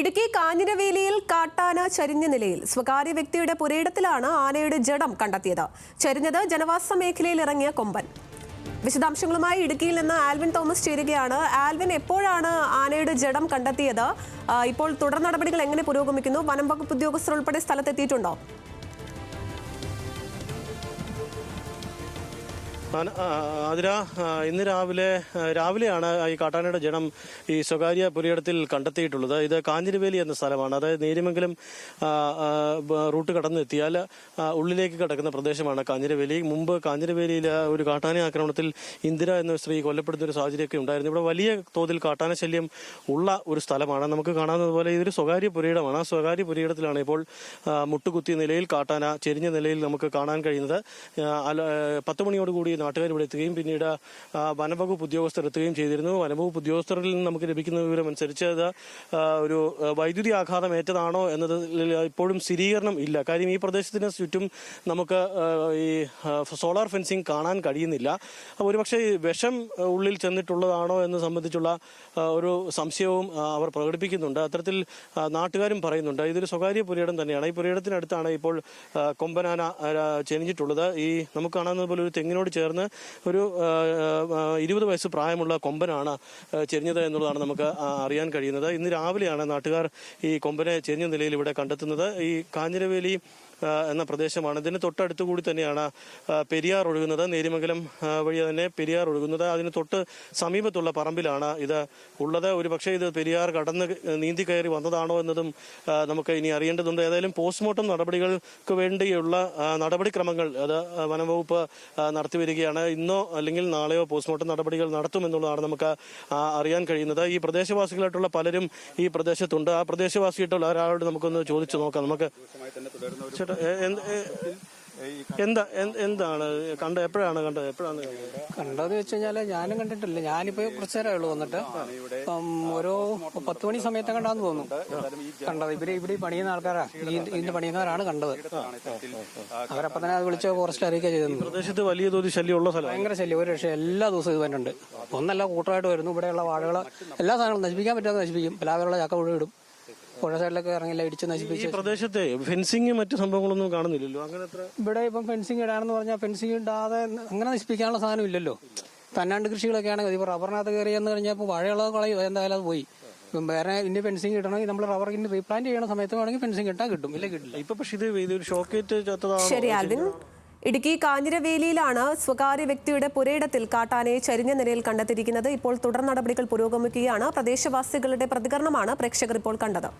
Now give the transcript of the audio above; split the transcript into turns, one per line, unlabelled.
ഇടുക്കി കാഞ്ഞിരവേലിയിൽ കാട്ടാന ചരിഞ്ഞ നിലയിൽ സ്വകാര്യ വ്യക്തിയുടെ പുരയിടത്തിലാണ് ആനയുടെ ജഡം കണ്ടെത്തിയത്. ചരിഞ്ഞത് ജനവാസ മേഖലയിൽ ഇറങ്ങിയ കൊമ്പൻ. വിശദാംശങ്ങളുമായി ഇടുക്കിയിൽ നിന്ന് ആൽവിൻ തോമസ് ചേരുകയാണ്. ആൽവിൻ എപ്പോഴാണ് ആനയുടെ ജഡം കണ്ടെത്തിയത്? ഇപ്പോൾ തുടർ നടപടികൾ എങ്ങനെ പുരോഗമിക്കുന്നു? വനം വകുപ്പ് ഉദ്യോഗസ്ഥർ ഉൾപ്പെടെ സ്ഥലത്തെത്തിയിട്ടുണ്ടോ?
ആ, ഇന്ന് രാവിലെ രാവിലെയാണ് ഈ കാട്ടാനയുടെ ജനം ഈ സ്വകാര്യ പുലിയിടത്തിൽ കണ്ടെത്തിയിട്ടുള്ളത്. ഇത് കാഞ്ഞിരവേലി എന്ന സ്ഥലമാണ്. അതായത് ബ- റൂട്ട് കടന്നെത്തിയാൽ ഉള്ളിലേക്ക് കിടക്കുന്ന പ്രദേശമാണ് കാഞ്ഞിരവേലി. മുമ്പ് കാഞ്ഞിരവേലിയിൽ ഒരു കാട്ടാന ആക്രമണത്തിൽ ഇന്ദിര എന്ന സ്ത്രീ കൊല്ലപ്പെടുന്ന ഒരു സാഹചര്യമൊക്കെ ഉണ്ടായിരുന്നു. ഇവിടെ വലിയ തോതിൽ കാട്ടാന ശല്യം ഉള്ള ഒരു സ്ഥലമാണ്. നമുക്ക് കാണാവുന്നതുപോലെ ഇതൊരു സ്വകാര്യ പുരയിടമാണ്. ആ സ്വകാര്യ പുരയിടത്തിലാണ് ഇപ്പോൾ മുട്ടുകുത്തിയ നിലയിൽ കാട്ടാന ചെരിഞ്ഞ നിലയിൽ നമുക്ക് കാണാൻ കഴിയുന്നത്. പത്ത് മണിയോടുകൂടി നാട്ടുകാർ ഇവിടെ എത്തുകയും പിന്നീട് വനംവകുപ്പ് ഉദ്യോഗസ്ഥർ എത്തുകയും ചെയ്തിരുന്നു. വനംവകുപ്പ് ഉദ്യോഗസ്ഥരിൽ നിന്ന് നമുക്ക് ലഭിക്കുന്ന വിവരം അനുസരിച്ച് അത് ഒരു വൈദ്യുതി ആഘാതം ഏറ്റതാണോ എന്നതിൽ ഇപ്പോഴും സ്ഥിരീകരണം ഇല്ല. കാര്യം ഈ പ്രദേശത്തിന് ചുറ്റും നമുക്ക് ഈ സോളാർ ഫെൻസിങ് കാണാൻ കഴിയുന്നില്ല. ഒരുപക്ഷെ വിഷം ഉള്ളിൽ ചെന്നിട്ടുള്ളതാണോ എന്ന് സംബന്ധിച്ചുള്ള ഒരു സംശയവും അവർ പ്രകടിപ്പിക്കുന്നുണ്ട്. അത്തരത്തിൽ നാട്ടുകാരും പറയുന്നുണ്ട്. ഇതൊരു സ്വകാര്യ പുരയിടം തന്നെയാണ്. ഈ പുരയിടത്തിനടുത്താണ് ഇപ്പോൾ കൊമ്പനാന ചെനിഞ്ഞിട്ടുള്ളത്. ഈ നമുക്ക് കാണാവുന്നതുപോലെ ഒരു തെങ്ങിനോട് ചേർന്ന് ഒരു ആ, ആ, ഇരുപത് വയസ്സ് പ്രായമുള്ള കൊമ്പനാണ് ചെരിഞ്ഞത് എന്നുള്ളതാണ് നമുക്ക് അറിയാൻ കഴിയുന്നത്. ഇന്ന് രാവിലെയാണ് നാട്ടുകാർ ഈ കൊമ്പനെ ചെരിഞ്ഞ നിലയിൽ ഇവിടെ കണ്ടെത്തുന്നത്. ഈ കാഞ്ഞിരവേലി എന്ന പ്രദേശമാണ്. ഇതിന് തൊട്ടടുത്ത് കൂടി തന്നെയാണ് പെരിയാർ ഒഴുകുന്നത്. നേരിമംഗലം വഴി തന്നെ പെരിയാർ ഒഴുകുന്നത്. അതിന് തൊട്ട് സമീപത്തുള്ള പറമ്പിലാണ് ഇത് ഉള്ളത്. ഒരു പക്ഷേ ഇത് പെരിയാർ കടന്ന് നീന്തി കയറി വന്നതാണോ എന്നതും നമുക്ക് ഇനി അറിയേണ്ടതുണ്ട്. ഏതായാലും പോസ്റ്റ്മോർട്ടം നടപടികൾക്ക് വേണ്ടിയുള്ള നടപടിക്രമങ്ങൾ അത് വനംവകുപ്പ് നടത്തിവരികയാണ് ഇന്നോ അല്ലെങ്കിൽ നാളെയോ പോസ്റ്റ്മോർട്ടം നടപടികൾ നടത്തുമെന്നുള്ളതാണ് നമുക്ക് അറിയാൻ കഴിയുന്നത്. ഈ പ്രദേശവാസികളായിട്ടുള്ള പലരും ഈ പ്രദേശത്തുണ്ട്. ആ പ്രദേശവാസിയായിട്ടുള്ള ഒരാളോട് നമുക്കൊന്ന് ചോദിച്ചു നോക്കാം. നമുക്ക് ചേട്ടാ എന്ത്- എന്താണ്? കണ്ട എപ്പോഴാണ് കണ്ടത്? എപ്പോഴാണ് കണ്ടത്?
കണ്ടതെന്ന് വെച്ച് കഴിഞ്ഞാൽ ഞാനും കണ്ടിട്ടില്ല. ഞാനിപ്പോ കുറച്ചു നേരമേ ഉള്ളൂ വന്നിട്ട്. ഒരു പത്ത് മണി സമയത്ത് കണ്ടാന്ന് തോന്നുന്നു. കണ്ടത് ഇവർ ഇവിടെ പണിയുന്ന ആൾക്കാരാ. ഇതിന്റെ പണിയുന്നവരാണ് കണ്ടത്. അവരപ്പം തന്നെ അത് വിളിച്ച് ഫോറസ്റ്റ് അറിയിക്കുക ചെയ്തത്
പ്രദേശത്ത് വലിയ തോതിൽ ശല്യമുള്ള സ്ഥലം
ഭയങ്കര ശല്യം. ഒരു രക്ഷ എല്ലാ ദിവസവും ഇത് വന്നിട്ടുണ്ട്. ഒന്നല്ല കൂട്ടമായിട്ട് വരുന്നു. ഇവിടെയുള്ള വാഴകൾ എല്ലാ സാധനങ്ങളും നശിപ്പിക്കാൻ പറ്റാതെ നശിപ്പിക്കും. പലാവരുള്ള ചക്ക മുഴുവൻ ഇടും. പുഴ സൈഡിലൊക്കെ ഇറങ്ങില്ല ഇടിച്ച്
ഈ പ്രദേശത്തെ ഫെൻസിങ് മറ്റു സംഭവങ്ങളൊന്നും കാണുന്നില്ലല്ലോ? അങ്ങനെ
ഇവിടെ ഇപ്പം ഫെൻസിങ് ഇടാണെന്ന് പറഞ്ഞാൽ ഫെൻസിങ് ഇടാതെ അങ്ങനെ നശിപ്പിക്കാനുള്ള സാധനം ഇല്ലല്ലോ. തന്നാണ്ട് കൃഷികളൊക്കെ ആണെങ്കിൽ ഇപ്പോൾ റബ്ബറിനകത്ത് കയറി എന്ന് കഴിഞ്ഞാൽ ഇപ്പോൾ വഴയുള്ള കളയും. എന്തായാലും അത് പോയി. വേറെ ഇനി ഫെൻസിങ് ഇടണമെങ്കിൽ നമ്മൾ റബ്ബർ ഇനി റീപ്ലാന്റ് ചെയ്യണ സമയത്ത് വേണമെങ്കിൽ ഫെൻസിങ് ഇട്ടാൽ കിട്ടും. ഇല്ല കിട്ടില്ല.
ഇപ്പൊ പക്ഷേ ഇത് ഇതൊരു ഷോക്കേറ്റ് ചത്തതാണ്
ശരി ആൽവിൻ ഇടുക്കി കാഞ്ഞിരവേലിയിലാണ് സ്വകാര്യ വ്യക്തിയുടെ പുരയിടത്തിൽ കാട്ടാനയെ ചരിഞ്ഞ നിലയിൽ കണ്ടെത്തിയിരിക്കുന്നത്. ഇപ്പോൾ തുടർ നടപടികൾ പുരോഗമിക്കുകയാണ്. പ്രദേശവാസികളുടെ പ്രതികരണമാണ് പ്രേക്ഷകർ ഇപ്പോൾ കണ്ടത്.